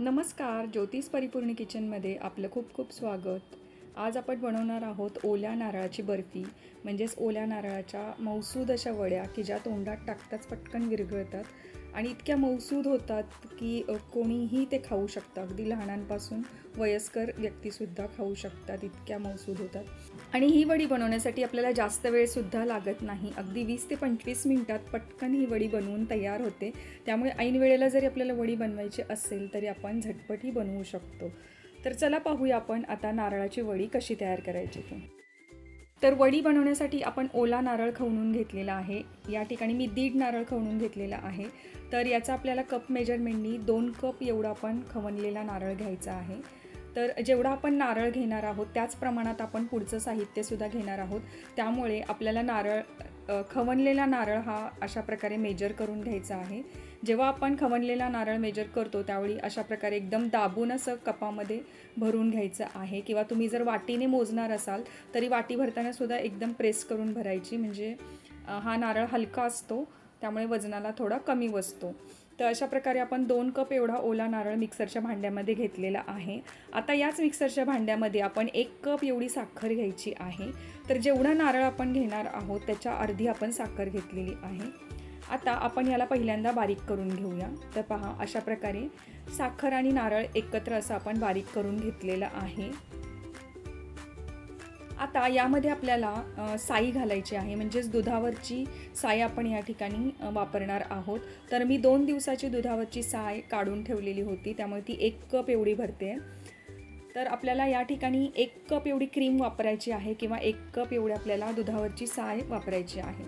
नमस्कार ज्योतिष परिपूर्ण किचनमध्ये आपलं खूप खूप स्वागत. आज आपण बनवणार आहोत ओल्या नारळाची बर्फी म्हणजेच ओल्या नारळाच्या मौसूद अशा वड्या की ज्या तोंडात टाकताच पटकन विरघळतात. आणि इतक्या मौसूद होतात की कोणीही ते खाऊ शकतं. अगदी लहानांपासून वयस्कर व्यक्तीसुद्धा खाऊ शकतात इतक्या मौसूद होतात. आणि ही वडी बनवण्यासाठी आपल्याला जास्त वेळसुद्धा लागत नाही. अगदी वीस ते पंचवीस मिनटात पटकन ही वडी बनवून तयार होते. त्यामुळे ऐन वेळेला जरी आपल्याला वडी बनवायची असेल तरी आपण झटपटही बनवू शकतो. तर चला पाहूया आपण आता नारळाची वडी कशी तयार करायची ती. तर वडी बनवण्यासाठी आपण ओला नारळ खवणून घेतलेला आहे. या ठिकाणी मी दीड नारळ खवणून घेतलेला आहे. तर याचा आपल्याला कप मेजरमेंटनी दोन कप एवढा आपण खवणलेला नारळ घ्यायचा आहे. तर जेवढा आपण नारळ घेणार आहोत त्याच प्रमाणात आपण पुढचं साहित्यसुद्धा घेणार आहोत. त्यामुळे आपल्याला नारळ खवणलेला नारळ हा अशा प्रकारे मेजर करून घ्यायचा आहे. जेव्हा आपण खवणलेला नारळ मेजर करतो त्यावेळी अशा प्रकारे एकदम दाबून असं कपामध्ये भरून घ्यायचं आहे. किंवा तुम्ही जर वाटीने मोजणार असाल तरी वाटी भरताना सुद्धा एकदम प्रेस करून भरायची. म्हणजे हा नारळ हलका असतो त्यामुळे वजनाला थोडा कमी बसतो. तर अशा प्रकारे आपण दोन कप एवढा ओला नारळ मिक्सरच्या भांड्यामध्ये घेतलेला आहे. आता याच मिक्सरच्या भांड्यामध्ये आपण एक कप एवढी साखर घ्यायची आहे. तर जेवढा नारळ आपण घेणार आहोत त्याच्या अर्धी आपण साखर घेतलेली आहे. आता आपण याला पहिल्यांदा बारीक करून घेऊया. तर पहा अशा प्रकारे साखर आणि नारळ एकत्र असं आपण बारीक करून घेतलेलं आहे. आता यामध्ये आपल्याला साई घालायची आहे. म्हणजेच दुधावरची साय आपण या ठिकाणी वापरणार आहोत. तर मी दोन दिवसाची दुधावरची साय काढून ठेवलेली होती. त्यामुळे ती एक कप एवढी भरते. तर आपल्याला या ठिकाणी एक कप एवढी क्रीम वापरायची आहे किंवा एक कप एवढी आपल्याला दुधावरची साय वापरायची आहे.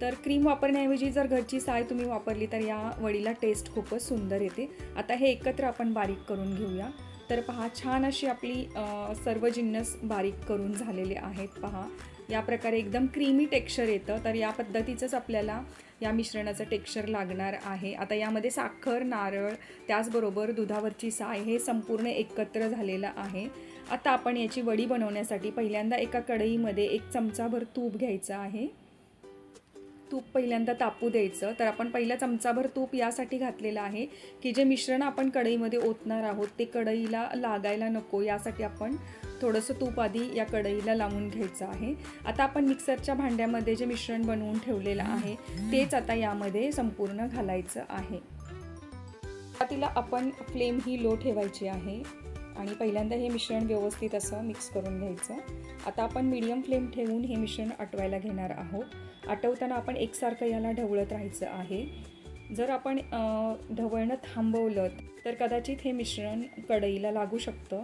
तर क्रीम वापरण्याऐवजी जर घरची साय तुम्ही वापरली तर या वडीला टेस्ट खूपच सुंदर येते. आता हे एकत्र आपण बारीक करून घेऊया. तर पहा छान अशी आपली सर्व जिन्नस बारीक करून झालेले आहेत पहा. या प्रकारे एकदम क्रीमी टेक्स्चर येतं. तर या पद्धतीचंच आपल्याला या मिश्रणाचं टेक्स्चर लागणार आहे. आता यामध्ये साखर नारळ त्याचबरोबर दुधावरची साय हे संपूर्ण एकत्र झालेलं आहे. आता आपण याची वडी बनवण्यासाठी पहिल्यांदा एका कढईमध्ये एक चमचाभर तूप घ्यायचं आहे. तूप पहिल्यांदा तापू द्यायचं. तर आपण पहिला चमचाभर तूप यासाठी घातलेलं आहे की जे मिश्रण आपण कढईमध्ये ओतणार आहोत ते कढईला लागायला नको. यासाठी आपण थोडंसं तूप आधी या कढईला लावून घ्यायचं आहे. आता आपण मिक्सरच्या भांड्यामध्ये जे मिश्रण बनवून ठेवलेलं आहे तेच आता यामध्ये संपूर्ण घालायचं आहे. तिला आपण फ्लेम ही लो ठेवायची आहे. आणि पहिल्यांदा हे मिश्रण व्यवस्थित असं मिक्स करून घ्यायचं. आता आपण मीडियम फ्लेम ठेवून हे मिश्रण आटवायला घेणार आहोत. आटवताना आपण एकसारखं याला ढवळत राहायचं आहे. जर आपण ढवळणं थांबवलं तर कदाचित हे मिश्रण कढईला लागू शकतं.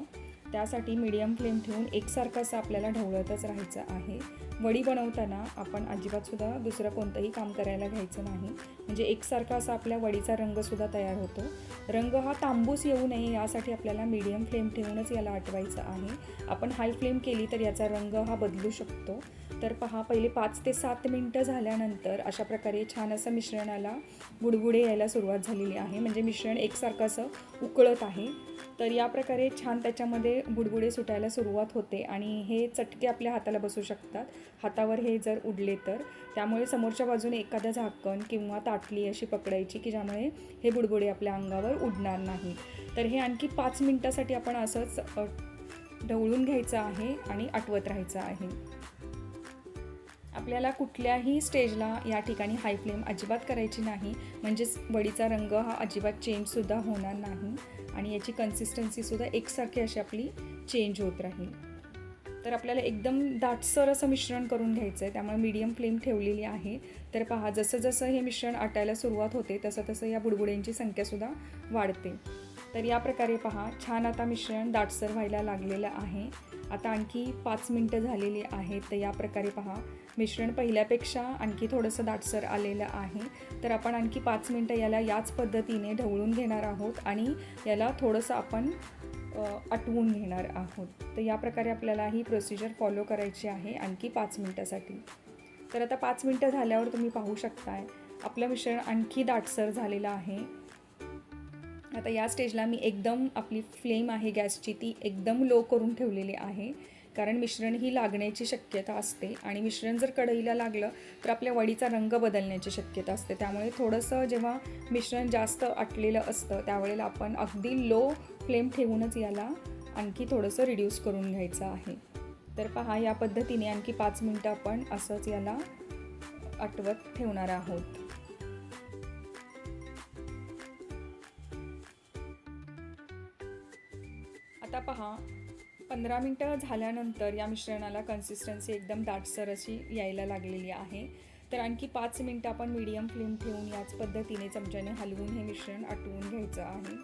त्यासाठी मीडियम फ्लेम ठेवून एकसारखं असं आपल्याला ढवळतच राहायचं आहे. वडी बनवताना आपण अजिबातसुद्धा दुसरं कोणतंही काम करायला घ्यायचं नाही. म्हणजे एकसारखा असा आपल्या वडीचा रंगसुद्धा तयार होतो. रंग हा तांबूस येऊ नये यासाठी आपल्याला मीडियम फ्लेम ठेवूनच याला आटवायचं आहे. आपण हाय फ्लेम केली तर याचा रंग हा बदलू शकतो. तर पहा पहिले पाच ते सात मिनटं झाल्यानंतर अशा प्रकारे छान असं मिश्रणाला बुडबुडे यायला सुरुवात झालेली आहे. म्हणजे मिश्रण एकसारखं असं उकळत आहे. तर या प्रकारे छान त्याच्यामध्ये बुडबुडे सुटायला सुरुवात होते आणि हे चटके आपल्या हाताला बसू शकतात. हातावर हे जर उडले तर. त्यामुळे समोरच्या बाजूने एखादं झाकण किंवा ताटली अशी पकडायची की ज्यामुळे हे बुडबुडे आपल्या अंगावर उडणार नाही. तर हे आणखी पाच मिनटासाठी आपण असंच ढवळून घ्यायचं आहे आणि आटवत राहायचं आहे. आपल्याला कुठल्याही स्टेजला या ठिकाणी हाय फ्लेम अजिबात करायची नाही. म्हणजेच वडीचा रंग हा अजिबात चेंजसुद्धा होणार नाही. आणि याची कन्सिस्टन्सीसुद्धा एकसारखी अशी आपली चेंज होत राहील. तर आपल्याला एकदम दाटसर असं मिश्रण करून घ्यायचं आहे त्यामुळे मीडियम फ्लेम ठेवलेली आहे. तर पहा जसं जसं हे मिश्रण आटायला सुरुवात होते तसं तसं या बुडबुड्यांची संख्यासुद्धा वाढते. तर या प्रकारे पहा छान आता मिश्रण दाटसर व्हायला लागलेलं आहे. आता आणखी पाच मिनटं झालेली आहेत तर या प्रकारे पहा. मिश्रण पहिल्यापेक्षा आणखी थोडंसं दाटसर आलेलं आहे. तर आपण आणखी पाच मिनटं याला याच पद्धतीने ढवळून घेणार आहोत आणि याला थोडंसं आपण आटवून घेणार आहोत. तर या प्रकारे आपल्याला ही प्रोसिजर फॉलो करायची आहे आणखी पाच मिनटासाठी. तर आता पाच मिनटं झाल्यावर तुम्ही पाहू शकताय आपलं मिश्रण आणखी दाटसर झालेलं आहे. आता या स्टेजला मी एकदम आपली फ्लेम आहे गॅसची ती एकदम लो करून ठेवलेली आहे. कारण मिश्रण ही लागण्याची शक्यता असते आणि मिश्रण जर कढईला लागलं तर आपल्या वडीचा रंग बदलण्याची शक्यता असते. त्यामुळे थोडंसं जेव्हा मिश्रण जास्त आटलेलं असतं त्यावेळेला आपण अगदी लो फ्लेम ठेवूनच याला आणखी थोडंसं रिड्यूस करून घ्यायचं आहे. तर पहा या पद्धतीने आणखी पाच मिनटं आपण असंच याला आटवत ठेवणार आहोत. पंधरा मिनटं झाल्यानंतर या मिश्रणाला कन्सिस्टन्सी एकदम दाटसर अशी यायला लागलेली आहे. तर आणखी पाच मिनटं आपण मीडियम फ्लेम ठेवून याच पद्धतीने चमच्याने हलवून हे मिश्रण आटवून घ्यायचं आहे.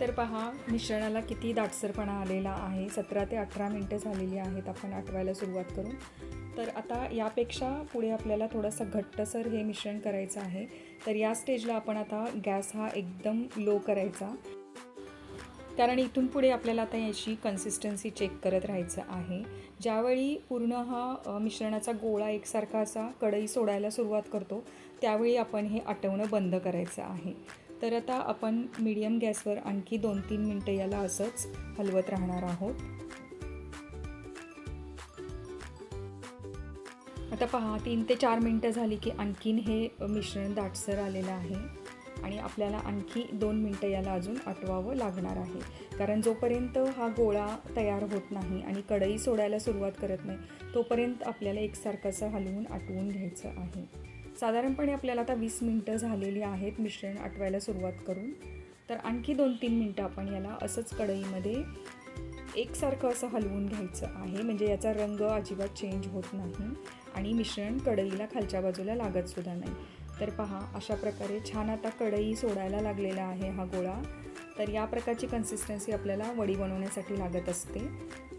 तर पहा मिश्रणाला किती दाटसरपणा आलेला आहे. सतरा ते अठरा मिनटं झालेली आहेत आपण आटवायला सुरुवात करून. तर आता यापेक्षा पुढे आपल्याला थोडंसं घट्टसर हे मिश्रण करायचं आहे. तर या स्टेजला आपण आता गॅस हा एकदम लो करायचा. कारण इथून पुढे आपल्याला आता याची कन्सिस्टन्सी चेक करत राहायचं आहे. ज्यावेळी पूर्ण हा मिश्रणाचा गोळा एकसारखा असा कढई सोडायला सुरुवात करतो त्यावेळी आपण हे आटवणं बंद करायचं आहे. तर आता आपण मीडियम गॅसवर आणखी दोन तीन मिनटं याला असंच हलवत राहणार आहोत. आता पहा तीन ते चार मिनटं झाली की आणखीन हे मिश्रण दाटसर आलेलं आहे. आणि आपल्याला आणखी दोन मिनटं याला अजून आटवावं लागणार आहे. कारण जोपर्यंत हा गोळा तयार होत नाही आणि कढई सोडायला सुरुवात करत नाही तोपर्यंत आपल्याला एकसारखं असं हलवून आटवून घ्यायचं आहे. साधारणपणे आपल्याला आता वीस मिनटं झालेली आहेत मिश्रण आटवायला सुरुवात करून. तर आणखी दोन तीन मिनटं आपण याला असंच कढईमध्ये एकसारखं असं हलवून घ्यायचं आहे. म्हणजे याचा रंग अजिबात चेंज होत नाही. आणि मिश्रण कढईला खालच्या बाजूला लागतसुद्धा नाही. तर पहा अशा प्रकारे छान आता कढई सोडायला लागलेला आहे हा गोळा. तर या प्रकारची कन्सिस्टन्सी आपल्याला वडी बनवण्यासाठी लागत असते.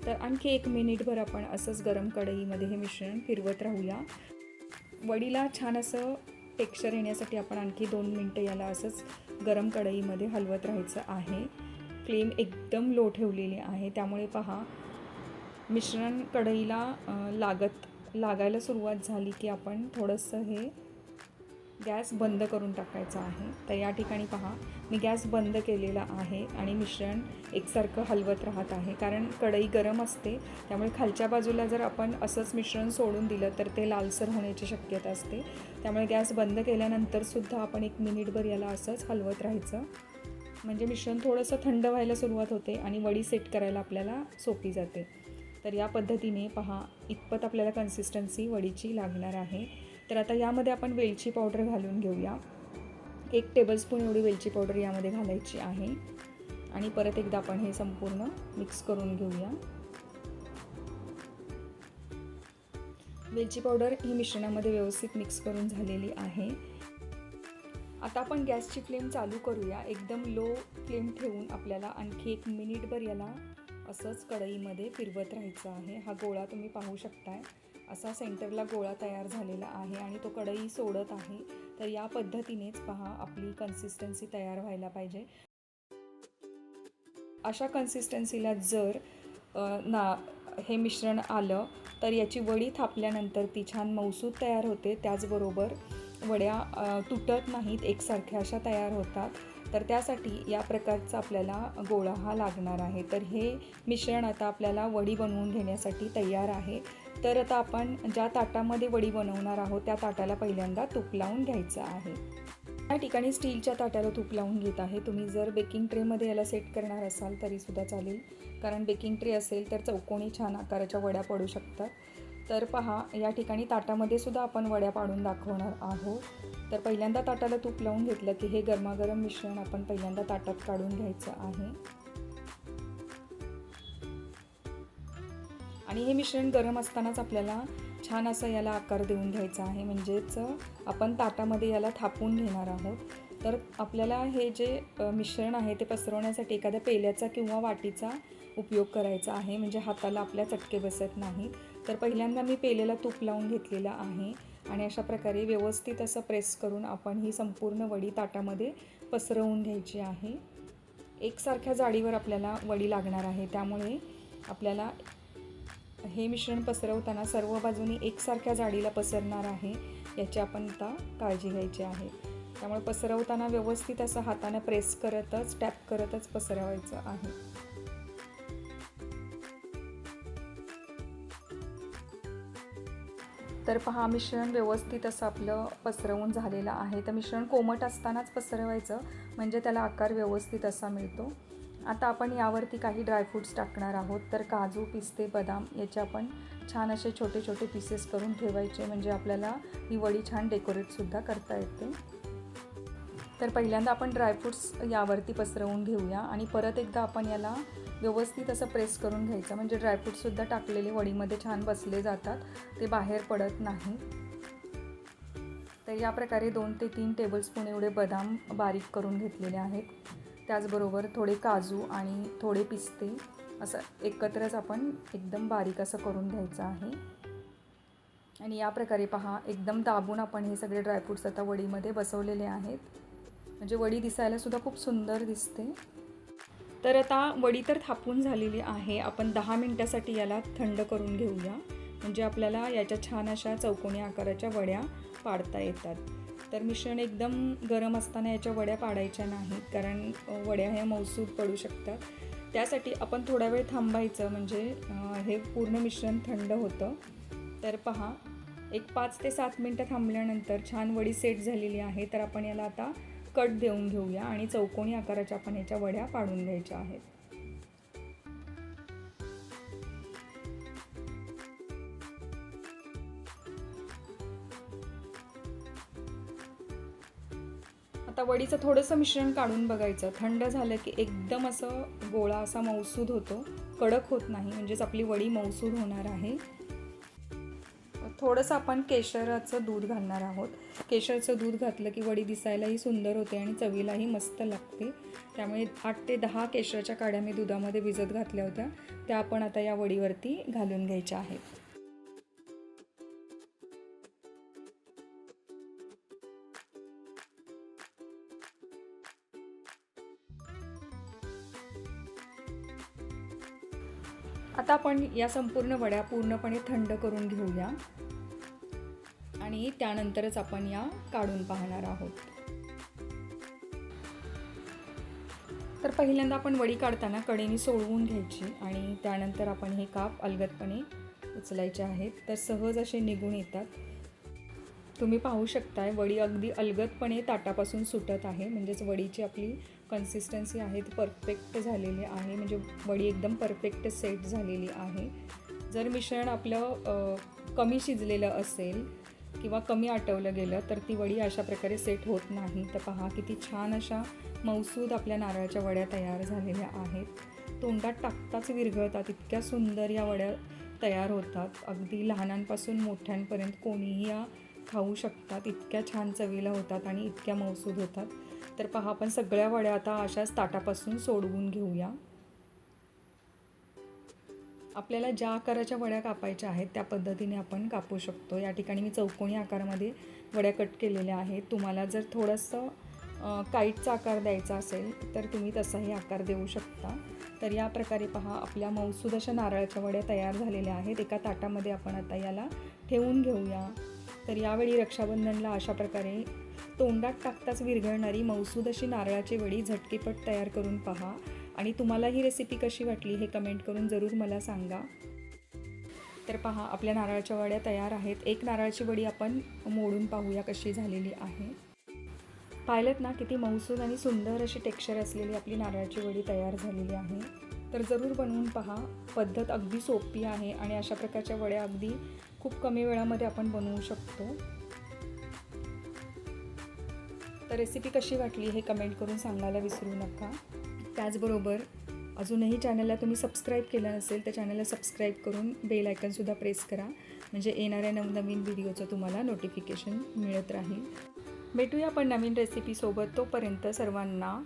तर आणखी एक मिनिटभर आपण असंच गरम कढईमध्ये हे मिश्रण फिरवत राहूया. वडीला छान असं टेक्स्चर येण्यासाठी आपण आणखी दोन मिनटं याला असंच गरम कढईमध्ये हलवत राहायचं आहे. फ्लेम एकदम लो ठेवलेली आहे. त्यामुळे पहा मिश्रण कढईला लागत लागायला सुरुवात झाली की आपण थोडंसं हे गॅस बंद करून टाकायचा आहे. तर या ठिकाणी पहा मी गॅस बंद केलेला आहे आणि मिश्रण एकसारखं हलवत राहत आहे. कारण कढई गरम असते त्यामुळे खालच्या बाजूला जर आपण असंच मिश्रण सोडून दिलं तर ते लालसर होण्याची शक्यता असते. त्यामुळे गॅस बंद केल्यानंतरसुद्धा आपण एक मिनिटभर याला असंच हलवत राहायचं. म्हणजे मिश्रण थोडंसं थंड व्हायला सुरुवात होते आणि वडी सेट करायला आपल्याला सोपी जाते. तर या पद्धतीने पहा इतपत आपल्याला कन्सिस्टन्सी वडीची लागणार आहे. तर आता यामध्ये आपण वेलची पावडर घालून घेऊया. एक टेबलस्पून एवढी वेलची पावडर यामध्ये घालायची आहे. आणि परत एकदा आपण हे संपूर्ण मिक्स करून घेऊया. वेलची पावडर ही मिश्रणामध्ये व्यवस्थित मिक्स करून झालेली आहे. आता आपण गॅसची फ्लेम चालू करूया. एकदम लो फ्लेम ठेवून आपल्याला आणखी एक मिनिटभर याला असंच कढईमध्ये फिरवत राहायचं आहे. हा गोळा तुम्ही पाहू शकताय. असा सेंटरला गोळा तयार झालेला आहे आणि तो कढई सोडत आहे. तर या पद्धतीनेच पहा आपली कन्सिस्टन्सी तयार व्हायला पाहिजे. अशा कन्सिस्टन्सीला जर ना हे मिश्रण आलं तर याची वडी थापल्यानंतर ती छान मौसूद तयार होते. त्याचबरोबर वड्या तुटत नाहीत. एकसारख्या अशा तयार होतात. तर त्यासाठी या प्रकारचा आपल्याला गोळा हा लागणार आहे. तर हे मिश्रण आता आपल्याला वडी बनवून घेण्यासाठी तयार आहे. तर आता आपण ज्या ताटामध्ये वडी बनवणार आहोत त्या ताटाला पहिल्यांदा तूप लावून घ्यायचं आहे. या ठिकाणी स्टीलच्या ताट्याला तूप लावून घेत आहे. तुम्ही जर बेकिंग ट्रेमध्ये याला सेट करणार असाल तरीसुद्धा चालेल. कारण बेकिंग ट्रे असेल तर चौकोनी छान आकाराच्या वड्या पडू शकतात. तर पहा या ठिकाणी ताटामध्ये सुद्धा आपण वड्या पाडून दाखवणार आहोत. तर पहिल्यांदा ताटाला तूप लावून घेतलं की हे गरमागरम मिश्रण आपण पहिल्यांदा ताटात काढून घ्यायचं आहे. आणि हे मिश्रण गरम असतानाच आपल्याला छान असं याला आकार देऊन घ्यायचा आहे. म्हणजेच आपण ताटामध्ये याला थापून घेणार आहोत. तर आपल्याला हे जे मिश्रण आहे ते पसरवण्यासाठी एखाद्या पेल्याचा किंवा वाटीचा उपयोग करायचा आहे. म्हणजे हाताला आपल्या चटके बसत नाही. तर पहिल्यांदा मी पेलेला तूप लावून घेतलेला आहे. आणि अशा प्रकारे व्यवस्थित असं प्रेस करून आपण ही संपूर्ण वडी ताटामध्ये पसरवून घ्यायची आहे. एकसारख्या जाडीवर आपल्याला वडी लागणार आहे. त्यामुळे आपल्याला हे मिश्रण पसरवताना सर्व बाजूनी एकसारख्या जाडीला पसरणार आहे याची आपण आता काळजी घ्यायची आहे. त्यामुळे पसरवताना व्यवस्थित असं हाताने प्रेस करतच टॅप करतच पसरवायचं आहे. तर पहा मिश्रण व्यवस्थित असं आपलं पसरवून झालेलं आहे. तर मिश्रण कोमट असतानाच पसरवायचं म्हणजे त्याला आकार व्यवस्थित असा मिळतो. आता आपण यावरती काही ड्रायफ्रूट्स टाकणार आहोत. तर काजू पिस्ते बदाम याचे आपण छान असे छोटे छोटे पीसेस करून ठेवायचे म्हणजे आपल्याला ही वडी छान डेकोरेटसुद्धा करता येते. तर पहिल्यांदा आपण ड्रायफ्रूट्स यावरती पसरवून घेऊया आणि परत एकदा आपण याला व्यवस्थित असं प्रेस करून घ्यायचं. म्हणजे ड्रायफ्रूटसुद्धा टाकलेले वडीमध्ये छान बसले जातात. ते बाहेर पडत नाही. तर या प्रकारे दोन ते तीन टेबलस्पून एवढे बदाम बारीक करून घेतलेले आहेत. त्याचबरोबर थोडे काजू आणि थोडे पिस्ते असं एकत्रच आपण एकदम बारीक असं करून घ्यायचं आहे. आणि या प्रकारे पहा एकदम दाबून आपण हे सगळे ड्रायफ्रूट्स आता वडीमध्ये बसवलेले आहेत. म्हणजे वडी दिसायला सुद्धा खूप सुंदर दिसते. तर आता वडी तर थापून झालेली आहे. आपण दहा मिनटासाठी याला थंड करून घेऊया. म्हणजे आपल्याला याच्या छान अशा चौकोनी आकाराच्या वड्या पाडता येतात. तर मिश्रण एकदम गरम असताना याच्या वड्या पाडायच्या नाहीत कारण वड्या ह्या मौसूद पडू शकतात. त्यासाठी आपण थोडा वेळ थांबायचं. म्हणजे हे पूर्ण मिश्रण थंड होतं. तर पहा एक पाच ते सात मिनटं थांबल्यानंतर छान वडी सेट झालेली आहे. तर आपण याला आता कट देऊन घेऊया आणि चौकोनी आकाराच्या आपण याच्या वड्या पाडून घ्यायच्या आहेत. आता वडीचं थोडंसं मिश्रण काढून बघायचं. थंड झालं की एकदम असं गोळा असा मौसूद होतो. कडक होत नाही म्हणजेच आपली वडी मौसूद होणार आहे. थोडंसं आपण केशराचं दूध घालणार आहोत. केशरचं दूध घातलं की वडी दिसायलाही सुंदर होते आणि चवीलाही मस्त लागते. त्यामुळे आठ ते दहा केशराच्या काड्या मी दुधामध्ये भिजत घातल्या होत्या. त्या आपण आता या वडीवरती घालून घ्यायच्या आहेत. आता आपण या संपूर्ण वड्या पूर्णपणे थंड करून घेऊया. आणि त्यानंतरच आपण या काढून पाहणार आहोत. तर पहिल्यांदा आपण वडी काढताना कडेने सोडवून घ्यायची आणि त्यानंतर आपण हे काप अलगदपणे उचलायचे आहेत. तर सहज असे निघून येतात. तुम्ही पाहू शकताय वडी अगदी अलगदपणे ताटापासून सुटत आहे. म्हणजेच वडीची आपली कन्सिस्टन्सी आहे ती परफेक्ट झालेली आहे. म्हणजे वडी एकदम परफेक्ट सेट झालेली आहे. जर मिश्रण आपलं कमी शिजलेलं असेल किंवा कमी आटवलं गेलं तर ती वडी अशा प्रकारे सेट होत नाही. तर पहा किती छान अशा मौसूद आपल्या नारळाच्या वड्या तयार झालेल्या आहेत. तोंडात टाकताच विरघळतात इतक्या सुंदर या वड्या तयार होतात. अगदी लहानांपासून मोठ्यांपर्यंत कोणीही या खाऊ शकतात. इतक्या छान चवीला होतात आणि इतक्या मौसूद होतात. तर पहा आपण सगळ्या वड्या आता अशाच ताटापासून सोडवून घेऊया. आपल्याला ज्या आकाराच्या वड्या कापायच्या आहेत त्या पद्धतीने आपण कापू शकतो. या ठिकाणी मी चौकोनी आकारामध्ये वड्या कट केलेल्या आहेत. तुम्हाला जर थोडंसं काईटचा आकार द्यायचा असेल तर तुम्ही तसाही आकार देऊ शकता. तर या प्रकारे पहा आपल्या मौसूद अशा नारळाच्या वड्या तयार झालेल्या आहेत. एका ताटामध्ये आपण आता याला ठेवून घेऊया. तर यावेळी रक्षाबंधनला अशा प्रकारे तोंडात टाकताच विरघळणारी मौसूद अशी नारळाची वडी झटकेपट तयार करून पहा. आणि तुम्हाला ही रेसिपी कशी वाटली हे कमेंट करून जरूर मला सांगा. तर पहा आपल्या नारळाच्या वड्या तयार आहेत. एक नारळाची वडी आपण मोडून पाहूया कशी झालेली आहे. पाहिलेत ना किती मौसूद आणि सुंदर अशी टेक्स्चर असलेली आपली नारळाची वडी तयार झालेली आहे. तर जरूर बनवून पहा. पद्धत अगदी सोपी आहे आणि अशा प्रकारच्या वड्या अगदी खूप कमी वेळामध्ये आपण बनवू शकतो. तर रेसिपी कशी वाटली हे कमेंट करून सांगायला विसरू नका. त्याचबरोबर अजूनही चॅनलला तुम्ही सबस्क्राईब केलं नसेल तर चॅनलला सबस्क्राईब करून बेल आयकनसुद्धा प्रेस करा. म्हणजे येणाऱ्या नवनवीन व्हिडिओचं तुम्हाला नोटिफिकेशन मिळत राहील. भेटूया पण नवीन रेसिपीसोबत तोपर्यंत सर्वांना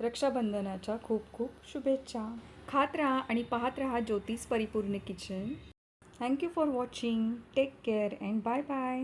रक्षाबंधनाच्या खूप खूप शुभेच्छा. खात राहा आणि पाहत राहा ज्योतिष परिपूर्ण kitchen thank you for watching take care and bye bye